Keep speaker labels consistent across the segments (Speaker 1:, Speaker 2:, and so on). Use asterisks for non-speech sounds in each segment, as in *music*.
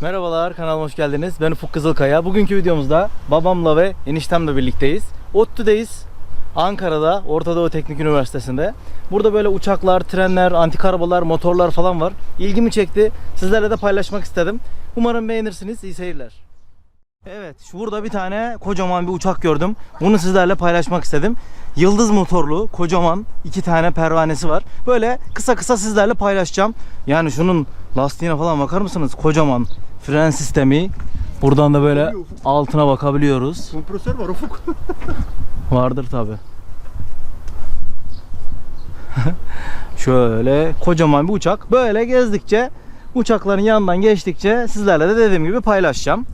Speaker 1: Merhabalar kanalıma hoş geldiniz. Ben Ufuk Kızılkaya. Bugünkü videomuzda babamla ve eniştemle birlikteyiz. ODTÜ'deyiz. Ankara'da Orta Doğu Teknik Üniversitesi'nde. Burada böyle uçaklar, trenler, antik arabalar, motorlar falan var. İlgimi çekti. Sizlerle de paylaşmak istedim. Umarım beğenirsiniz. İyi seyirler. Evet, burada bir tane kocaman bir uçak gördüm. Bunu sizlerle paylaşmak istedim. Yıldız motorlu, kocaman iki tane pervanesi var. Böyle kısa kısa sizlerle paylaşacağım. Yani şunun lastiğine falan bakar mısınız? Kocaman fren sistemi. Buradan da böyle altına bakabiliyoruz.
Speaker 2: Kompresör var Ufuk. *laughs*
Speaker 1: Vardır tabi. *laughs* Şöyle kocaman bir uçak. Böyle gezdikçe uçakların yanından geçtikçe sizlerle de dediğim gibi paylaşacağım.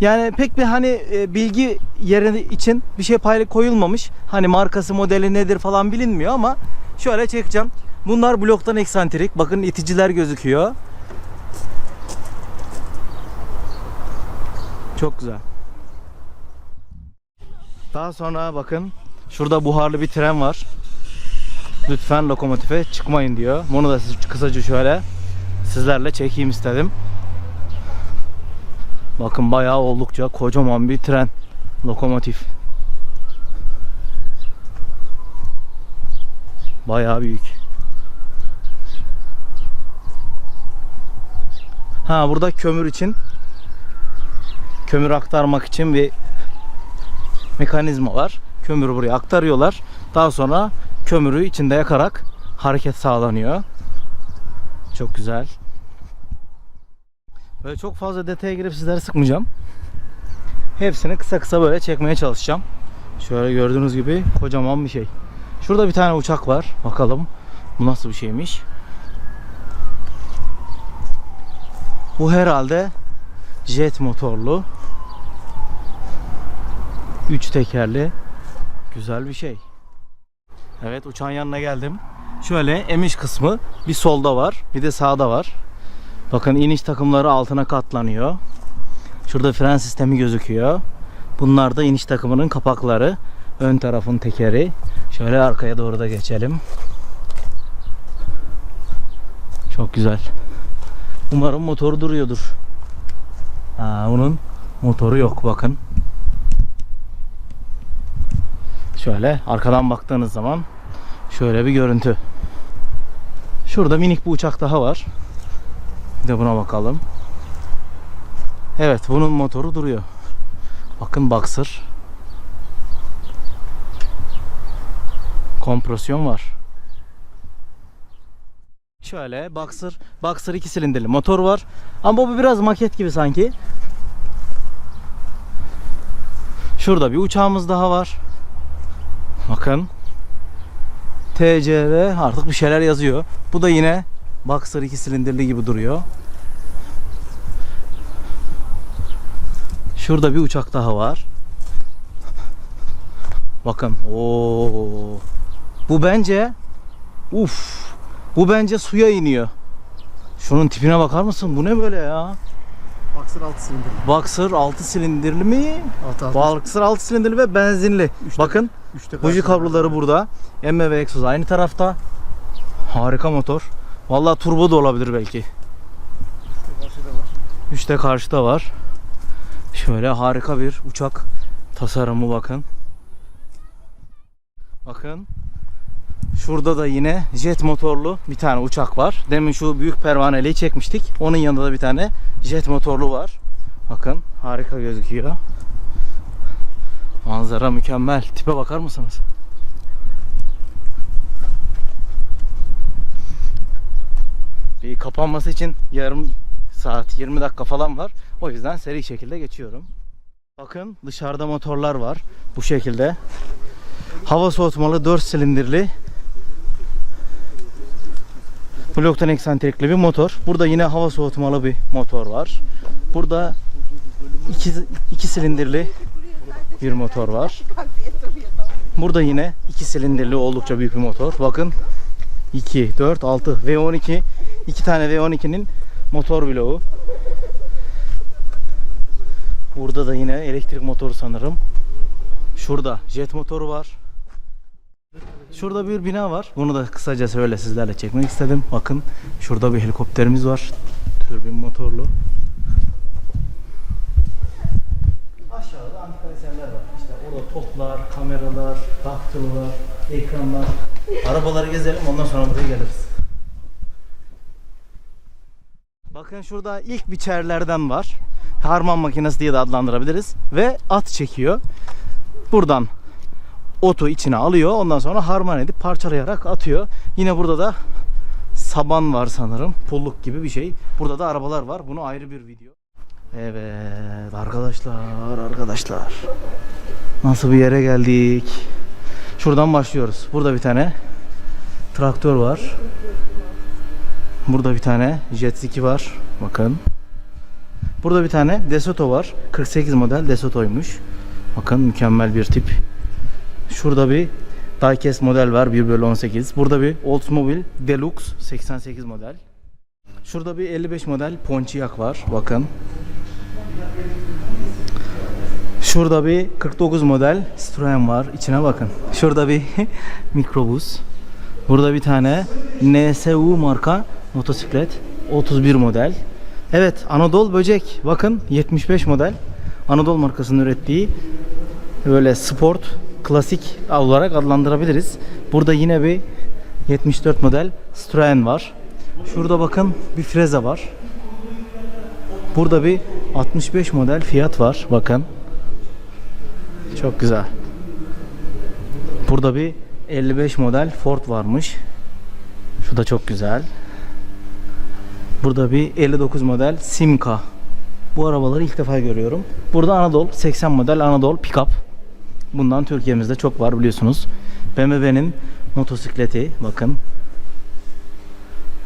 Speaker 1: Yani pek bir hani e, bilgi yeri için bir şey payla koyulmamış. Hani markası modeli nedir falan bilinmiyor ama şöyle çekeceğim. Bunlar bloktan eksantrik. Bakın iticiler gözüküyor. Çok güzel. Daha sonra bakın şurada buharlı bir tren var. Lütfen lokomotife çıkmayın diyor. Bunu da siz- kısaca şöyle sizlerle çekeyim istedim. Bakın bayağı oldukça kocaman bir tren. Lokomotif. Bayağı büyük. Ha burada kömür için kömür aktarmak için bir mekanizma var. Kömürü buraya aktarıyorlar. Daha sonra kömürü içinde yakarak hareket sağlanıyor. Çok güzel. Böyle çok fazla detaya girip sizleri sıkmayacağım. Hepsini kısa kısa böyle çekmeye çalışacağım. Şöyle gördüğünüz gibi kocaman bir şey. Şurada bir tane uçak var. Bakalım bu nasıl bir şeymiş. Bu herhalde jet motorlu. 3 tekerli. Güzel bir şey. Evet uçağın yanına geldim. Şöyle emiş kısmı bir solda var bir de sağda var. Bakın iniş takımları altına katlanıyor. Şurada fren sistemi gözüküyor. Bunlar da iniş takımının kapakları. Ön tarafın tekeri. Şöyle arkaya doğru da geçelim. Çok güzel. Umarım motoru duruyordur. Ha, onun motoru yok bakın. Şöyle arkadan baktığınız zaman şöyle bir görüntü. Şurada minik bir uçak daha var. Bir de buna bakalım. Evet bunun motoru duruyor. Bakın Boxer. Kompresyon var. Şöyle Boxer, Boxer 2 silindirli motor var. Ama bu biraz maket gibi sanki. Şurada bir uçağımız daha var. Bakın. TCV artık bir şeyler yazıyor. Bu da yine Boxer 2 silindirli gibi duruyor. Şurada bir uçak daha var. Bakın. Oo. Bu bence uf. Bu bence suya iniyor. Şunun tipine bakar mısın? Bu ne böyle ya?
Speaker 2: Boxer 6 silindir.
Speaker 1: Boxer 6 silindirli mi?
Speaker 2: 6 6.
Speaker 1: Boxer 6 silindirli ve benzinli.
Speaker 2: Üçte-
Speaker 1: Bakın
Speaker 2: Üçte
Speaker 1: buji kabloları burada. Emme ve egzoz aynı tarafta. Harika motor. Vallahi turbo da olabilir belki.
Speaker 2: Üçte karşıda var.
Speaker 1: Üçte karşıda var. Şöyle harika bir uçak tasarımı bakın. Bakın. Şurada da yine jet motorlu bir tane uçak var. Demin şu büyük pervaneliği çekmiştik. Onun yanında da bir tane jet motorlu var. Bakın harika gözüküyor. Manzara mükemmel. Tipe bakar mısınız? Bir kapanması için yarım saat 20 dakika falan var. O yüzden seri şekilde geçiyorum. Bakın dışarıda motorlar var. Bu şekilde. Hava soğutmalı 4 silindirli bloktan eksantrikli bir motor. Burada yine hava soğutmalı bir motor var. Burada iki, iki silindirli bir motor var. Burada yine iki silindirli oldukça büyük bir motor. Bakın 2, 4, 6 V12 iki tane V12'nin motor bloğu. Burada da yine elektrik motoru sanırım. Şurada jet motoru var. Şurada bir bina var. Bunu da kısaca şöyle sizlerle çekmek istedim. Bakın şurada bir helikopterimiz var. Türbin motorlu. Burada toplar, kameralar, daktilolar, ekranlar. Arabaları gezelim ondan sonra buraya geliriz. Bakın şurada ilk biçerlerden var. Harman makinesi diye de adlandırabiliriz. Ve at çekiyor. Buradan otu içine alıyor. Ondan sonra harman edip parçalayarak atıyor. Yine burada da saban var sanırım. Pulluk gibi bir şey. Burada da arabalar var. Bunu ayrı bir video. Evet arkadaşlar arkadaşlar. Nasıl bir yere geldik? Şuradan başlıyoruz. Burada bir tane traktör var. Burada bir tane jet ski var. Bakın. Burada bir tane Desoto var. 48 model Desoto'ymuş. Bakın mükemmel bir tip. Şurada bir Diecast model var 1 bölü 18. Burada bir Oldsmobile Deluxe 88 model. Şurada bir 55 model Pontiac var. Bakın. Şurada bir 49 model Citroen var. İçine bakın. Şurada bir *laughs* mikrobus. Burada bir tane NSU marka motosiklet 31 model. Evet Anadolu Böcek bakın 75 model. Anadolu markasının ürettiği böyle sport klasik olarak adlandırabiliriz. Burada yine bir 74 model Citroen var. Şurada bakın bir Freza var. Burada bir 65 model Fiat var. Bakın. Çok güzel. Burada bir 55 model Ford varmış. Şu da çok güzel. Burada bir 59 model Simca. Bu arabaları ilk defa görüyorum. Burada Anadolu 80 model Anadolu pickup. Bundan Türkiye'mizde çok var biliyorsunuz. BMW'nin motosikleti bakın.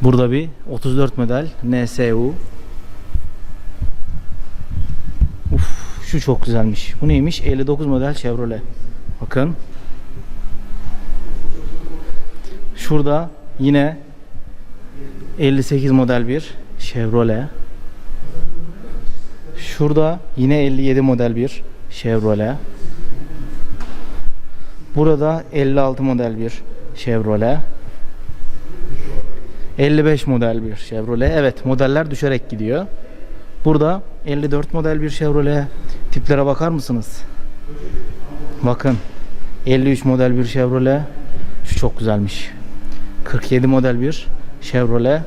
Speaker 1: Burada bir 34 model NSU. Uf, şu çok güzelmiş. Bu neymiş? 59 model Chevrolet. Bakın. Şurada yine 58 model bir Chevrolet. Şurada yine 57 model bir Chevrolet. Burada 56 model bir Chevrolet. 55 model bir Chevrolet. Evet modeller düşerek gidiyor. Burada 54 model bir Chevrolet. Tiplere bakar mısınız? Bakın. 53 model bir Chevrolet. Şu çok güzelmiş. 47 model bir Chevrolet.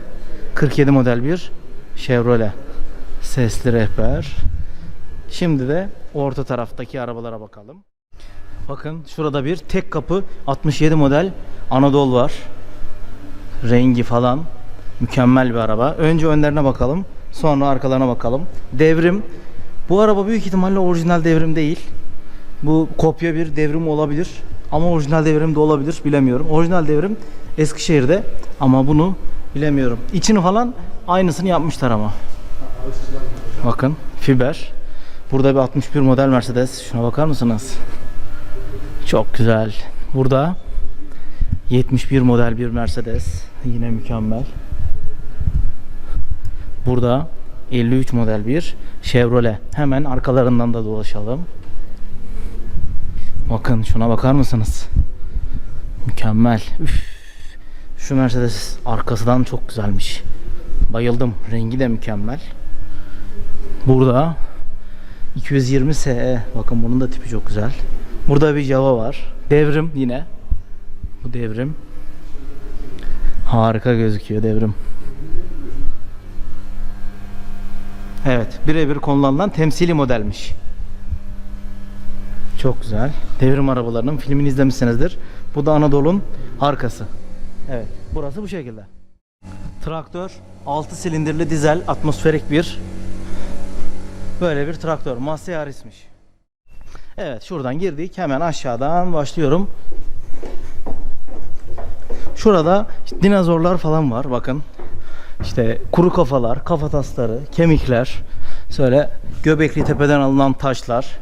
Speaker 1: 47 model bir Chevrolet. Sesli rehber. Şimdi de orta taraftaki arabalara bakalım. Bakın şurada bir tek kapı 67 model Anadolu var. Rengi falan mükemmel bir araba. Önce önlerine bakalım. Sonra arkalarına bakalım. Devrim. Bu araba büyük ihtimalle orijinal devrim değil. Bu kopya bir devrim olabilir. Ama orijinal devrim de olabilir. Bilemiyorum. Orijinal devrim Eskişehir'de. Ama bunu bilemiyorum. İçini falan aynısını yapmışlar ama. Bakın fiber. Burada bir 61 model Mercedes. Şuna bakar mısınız? Çok güzel. Burada 71 model bir Mercedes. Yine mükemmel. Burada 53 model bir Chevrolet. Hemen arkalarından da dolaşalım. Bakın şuna bakar mısınız? Mükemmel. Üf. Şu Mercedes arkasından çok güzelmiş. Bayıldım. Rengi de mükemmel. Burada 220 SE. Bakın bunun da tipi çok güzel. Burada bir Java var. Devrim yine. Bu devrim. Harika gözüküyor devrim. Evet, birebir kullanılan temsili modelmiş. Çok güzel. Devrim arabalarının filmini izlemişsinizdir. Bu da Anadolu'nun arkası. Evet, burası bu şekilde. Traktör 6 silindirli dizel atmosferik bir böyle bir traktör. Massey Harris'miş. Evet, şuradan girdik. Hemen aşağıdan başlıyorum. Şurada işte dinozorlar falan var bakın. İşte kuru kafalar, kafatasları, kemikler, şöyle Göbekli Tepe'den alınan taşlar.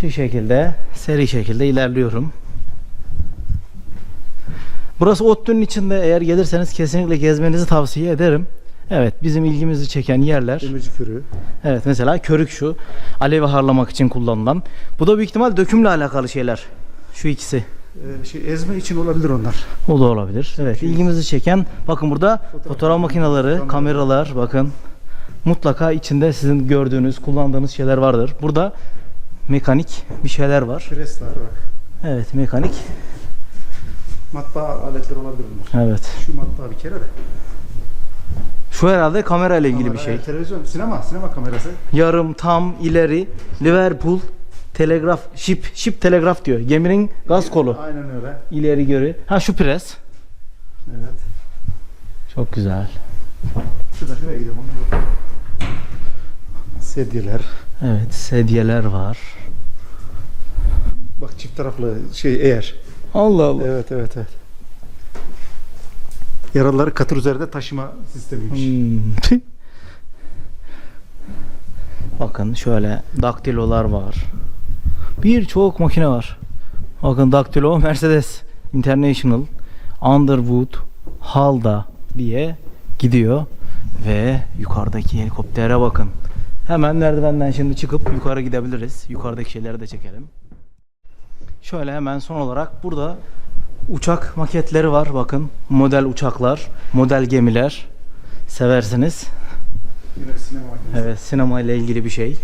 Speaker 1: Şu şekilde seri şekilde ilerliyorum. Burası ODTÜ'nün içinde eğer gelirseniz kesinlikle gezmenizi tavsiye ederim. Evet bizim ilgimizi çeken yerler.
Speaker 2: Demirci körüğü.
Speaker 1: Evet mesela körük şu. Alevi harlamak için kullanılan. Bu da büyük ihtimal dökümle alakalı şeyler. Şu ikisi.
Speaker 2: Ee, şey, ezme için olabilir onlar.
Speaker 1: O da olabilir. Evet ilgimizi çeken bakın burada fotoğraf makineleri, kameralar bakın. Mutlaka içinde sizin gördüğünüz, kullandığınız şeyler vardır. Burada mekanik bir şeyler var.
Speaker 2: Pres var bak.
Speaker 1: Evet mekanik.
Speaker 2: Matbaa aletleri olabilir bunlar.
Speaker 1: Evet.
Speaker 2: Şu matbaa bir kere de.
Speaker 1: Şu herhalde kamera ile ilgili bir
Speaker 2: Kamera,
Speaker 1: şey.
Speaker 2: Televizyon, sinema, sinema kamerası.
Speaker 1: Yarım, tam, ileri, Liverpool, telegraf, ship, ship telegraf diyor. Geminin gaz kolu.
Speaker 2: Aynen öyle.
Speaker 1: İleri geri. Ha şu pres.
Speaker 2: Evet.
Speaker 1: Çok güzel.
Speaker 2: Şurada şuraya gidelim. onu yok. Sedyeler.
Speaker 1: Evet sedyeler var.
Speaker 2: Bak çift taraflı şey eğer.
Speaker 1: Allah Allah.
Speaker 2: Evet evet evet. Yaralıları katır üzerinde taşıma sistemiymiş.
Speaker 1: Hmm. *laughs* Bakın şöyle daktilolar var. Birçok makine var. Bakın daktilo Mercedes International Underwood Halda diye gidiyor ve yukarıdaki helikoptere bakın. Hemen merdivenden şimdi çıkıp yukarı gidebiliriz. Yukarıdaki şeyleri de çekelim. Şöyle hemen son olarak burada uçak maketleri var bakın. Model uçaklar, model gemiler. Seversiniz. Evet sinema ile ilgili bir şey.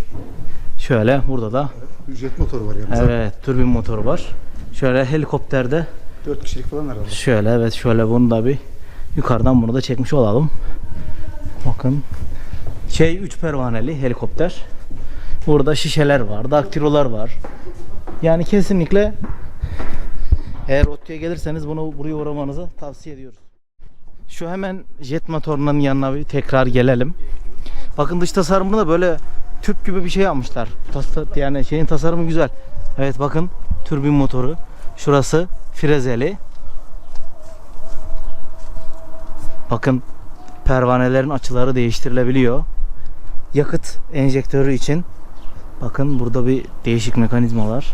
Speaker 1: Şöyle burada da
Speaker 2: Jet motoru var yalnız.
Speaker 1: evet türbin motoru var. Şöyle helikopterde
Speaker 2: 4 kişilik falan herhalde.
Speaker 1: şöyle evet şöyle bunu da bir yukarıdan bunu da çekmiş olalım. Bakın şey 3 pervaneli helikopter. Burada şişeler var, daktilolar var. Yani kesinlikle eğer ODTÜ'ye gelirseniz bunu buraya uğramanızı tavsiye ediyoruz. Şu hemen jet motorunun yanına bir tekrar gelelim. Bakın dış tasarımını da böyle tüp gibi bir şey yapmışlar. Tas- yani şeyin tasarımı güzel. Evet bakın türbin motoru. Şurası frezeli. Bakın pervanelerin açıları değiştirilebiliyor. Yakıt enjektörü için bakın burada bir değişik mekanizma var.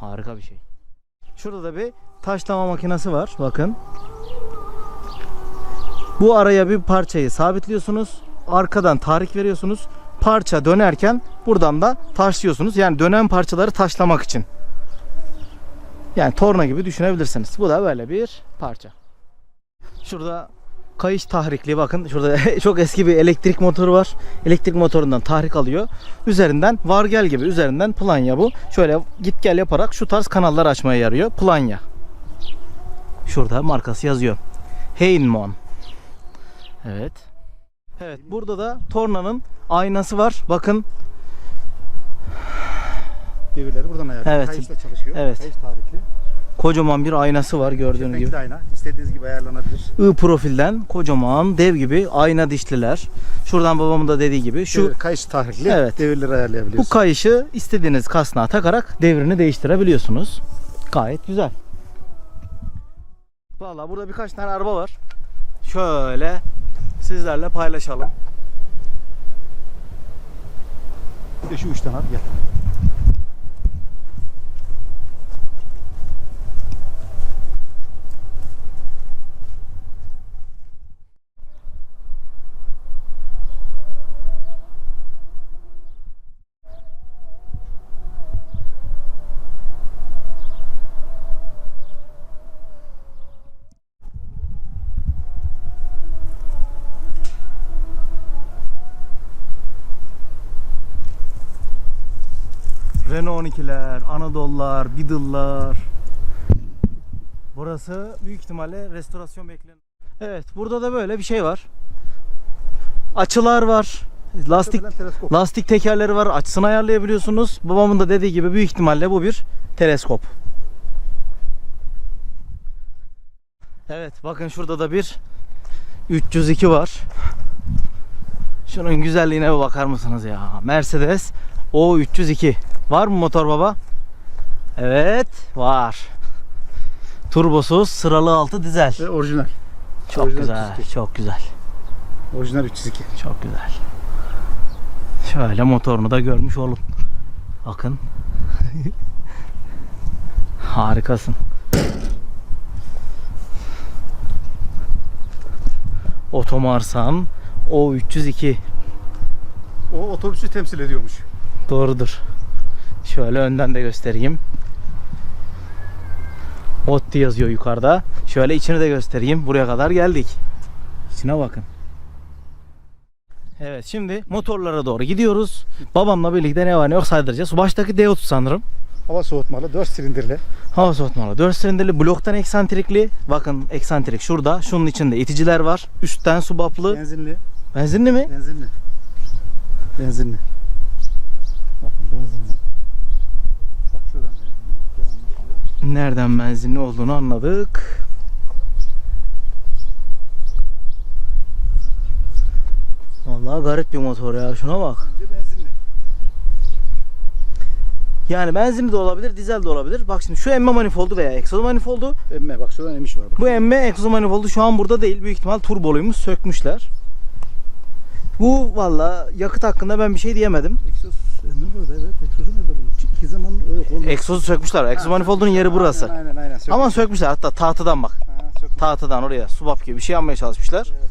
Speaker 1: Harika bir şey. Şurada da bir taşlama makinesi var. Bakın. Bu araya bir parçayı sabitliyorsunuz. Arkadan tahrik veriyorsunuz. Parça dönerken buradan da taşlıyorsunuz. Yani dönen parçaları taşlamak için. Yani torna gibi düşünebilirsiniz. Bu da böyle bir parça. Şurada kayış tahrikli bakın şurada *laughs* çok eski bir elektrik motoru var. Elektrik motorundan tahrik alıyor. Üzerinden vargel gibi üzerinden planya bu. Şöyle git gel yaparak şu tarz kanallar açmaya yarıyor. Planya. Şurada markası yazıyor. Heinmon. Evet. Evet burada da tornanın aynası var. Bakın
Speaker 2: Devirleri buradan ayarlıyor.
Speaker 1: Evet.
Speaker 2: Kayışla çalışıyor.
Speaker 1: Evet.
Speaker 2: Kayış tarihli.
Speaker 1: kocaman bir aynası var gördüğünüz gibi.
Speaker 2: Ayna. İstediğiniz gibi ayarlanabilir.
Speaker 1: I profilden kocaman dev gibi ayna dişliler. Şuradan babamın da dediği gibi şu
Speaker 2: Devir, kayış tahrikli.
Speaker 1: Evet.
Speaker 2: Devirleri
Speaker 1: bu
Speaker 2: ayarlayabiliyorsunuz.
Speaker 1: kayışı istediğiniz kasnağa takarak devrini değiştirebiliyorsunuz. Gayet güzel. Vallahi burada birkaç tane araba var. Şöyle sizlerle paylaşalım.
Speaker 2: Bir şu uçtan al gel.
Speaker 1: Renault 12'ler, Anadolu'lar, Beetle'lar. Burası büyük ihtimalle restorasyon beklenen. Evet, burada da böyle bir şey var. Açılar var. Lastik lastik tekerleri var. Açısını ayarlayabiliyorsunuz. Babamın da dediği gibi büyük ihtimalle bu bir teleskop. Evet, bakın şurada da bir 302 var. Şunun güzelliğine bir bakar mısınız ya? Mercedes O302. Var mı motor baba? Evet, var. Turbosuz, sıralı altı dizel.
Speaker 2: Ve orijinal.
Speaker 1: Çok
Speaker 2: orijinal
Speaker 1: güzel,
Speaker 2: 302.
Speaker 1: çok güzel.
Speaker 2: Orijinal 302.
Speaker 1: Çok güzel. Şöyle motorunu da görmüş olun. Bakın. *laughs* Harikasın. Otomarsan O302
Speaker 2: O otobüsü temsil ediyormuş.
Speaker 1: doğrudur. Şöyle önden de göstereyim. ODTÜ yazıyor yukarıda. Şöyle içini de göstereyim. Buraya kadar geldik. İçine bakın. Evet şimdi motorlara doğru gidiyoruz. Babamla birlikte ne var ne yok saydıracağız. Baştaki D30 sanırım.
Speaker 2: Hava soğutmalı 4 silindirli.
Speaker 1: Hava soğutmalı. 4 silindirli bloktan eksantrikli. Bakın eksantrik şurada. Şunun içinde iticiler var. Üstten subaplı.
Speaker 2: Benzinli.
Speaker 1: Benzinli mi?
Speaker 2: Benzinli. Benzinli. Bakın benzinli. Bak şuradan benzinli. Yanlış yok.
Speaker 1: Nereden benzinli olduğunu anladık. Vallahi garip bir motor ya. Şuna bak.
Speaker 2: Benzinli.
Speaker 1: Yani benzinli de olabilir, dizel de olabilir. Bak şimdi şu emme manifoldu veya egzoz manifoldu.
Speaker 2: Emme bak şuradan emiş var. Bak.
Speaker 1: Bu emme egzoz manifoldu şu an burada değil. Büyük ihtimal turboluymuş, sökmüşler. Bu valla yakıt hakkında ben bir şey diyemedim.
Speaker 2: Egzoz emme burada evet. Egzozu nerede bu? İki zaman olmaz.
Speaker 1: Egzozu sökmüşler. Egzoz manifoldunun yeri burası.
Speaker 2: Aynen aynen. aynen.
Speaker 1: Ama sökmüşler hatta tahtadan bak.
Speaker 2: Ha, sökmüş.
Speaker 1: Tahtadan oraya subap gibi bir şey yapmaya çalışmışlar.
Speaker 2: Evet.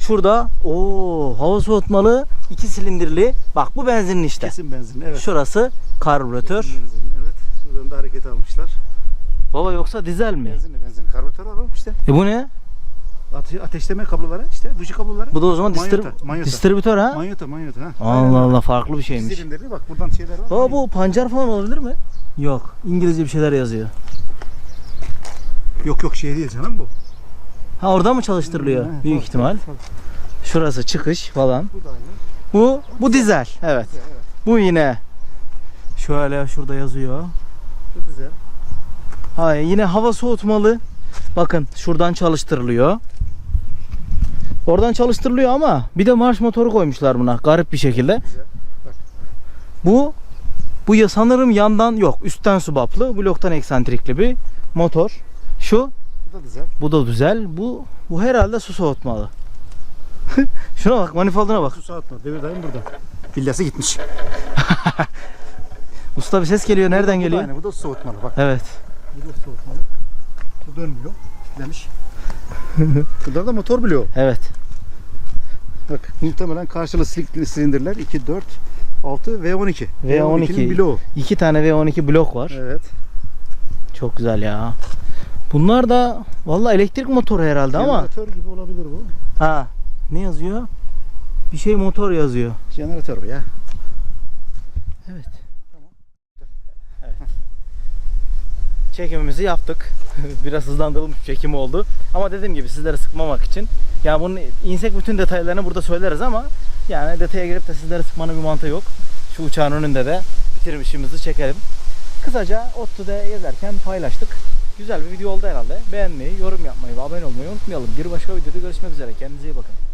Speaker 1: Şurada o hava soğutmalı iki silindirli. Bak bu benzinli işte.
Speaker 2: Kesin benzinli evet.
Speaker 1: Şurası karbüratör.
Speaker 2: Kesin benzinli evet. Buradan da hareket almışlar.
Speaker 1: Baba yoksa dizel mi?
Speaker 2: Benzinli benzinli. Karbüratör alalım işte.
Speaker 1: E bu ne?
Speaker 2: Ate ateşleme kabloları işte. Buji kabloları.
Speaker 1: Bu da o zaman distrib-
Speaker 2: manyota.
Speaker 1: distribütör ha?
Speaker 2: Manyota manyota ha.
Speaker 1: Allah Allah farklı bir şeymiş.
Speaker 2: Silindirli bak buradan şeyler var.
Speaker 1: Baba bu pancar falan olabilir mi? Yok. İngilizce bir şeyler yazıyor.
Speaker 2: Yok yok şey değil canım bu.
Speaker 1: Ha orada mı çalıştırılıyor?
Speaker 2: Ha,
Speaker 1: Büyük
Speaker 2: tabii,
Speaker 1: ihtimal.
Speaker 2: tabii, tabii.
Speaker 1: Şurası çıkış falan.
Speaker 2: Bu da aynı.
Speaker 1: Bu bu dizel. Evet.
Speaker 2: Güzel, evet.
Speaker 1: Bu yine şöyle şurada yazıyor.
Speaker 2: Bu güzel.
Speaker 1: Ha yine hava soğutmalı. Bakın şuradan çalıştırılıyor. Oradan çalıştırılıyor ama bir de marş motoru koymuşlar buna garip bir şekilde. Bu bu ya sanırım yandan yok üstten subaplı bloktan eksantrikli bir motor. Şu
Speaker 2: Bu da güzel.
Speaker 1: bu da güzel. Bu bu herhalde su soğutmalı. *laughs* Şuna bak manifolduna bak.
Speaker 2: Su soğutma. Devir dayım burada. Villası gitmiş. *laughs*
Speaker 1: Usta bir ses geliyor. Nereden
Speaker 2: Bu da
Speaker 1: geliyor?
Speaker 2: aynı. Bu da soğutmalı. Bak
Speaker 1: Evet.
Speaker 2: bu da soğutmalı. Bu dönmüyor. Demiş. Bunlar *laughs* da motor bloğu.
Speaker 1: Evet.
Speaker 2: Bak muhtemelen karşılı silindirler 2, 4, 6 V12.
Speaker 1: V12.
Speaker 2: V12'nin bloğu.
Speaker 1: İki tane V12 blok var.
Speaker 2: Evet.
Speaker 1: Çok güzel ya. Bunlar da vallahi elektrik motoru herhalde ama.
Speaker 2: Jeneratör gibi olabilir bu.
Speaker 1: Ha. Ne yazıyor? Bir şey motor yazıyor.
Speaker 2: Jeneratör bu ya.
Speaker 1: Evet. Evet. Çekimimizi yaptık. *laughs* Biraz hızlandırılmış çekim oldu. Ama dediğim gibi sizleri sıkmamak için. Ya bunun insek bütün detaylarını burada söyleriz ama yani detaya girip de sizleri sıkmanın bir mantığı yok. Şu uçağın önünde de bitirmişimizi çekelim. Kısaca ODTÜ'de gezerken paylaştık. Güzel bir video oldu herhalde. Beğenmeyi, yorum yapmayı ve abone olmayı unutmayalım. Bir başka videoda görüşmek üzere. Kendinize iyi bakın.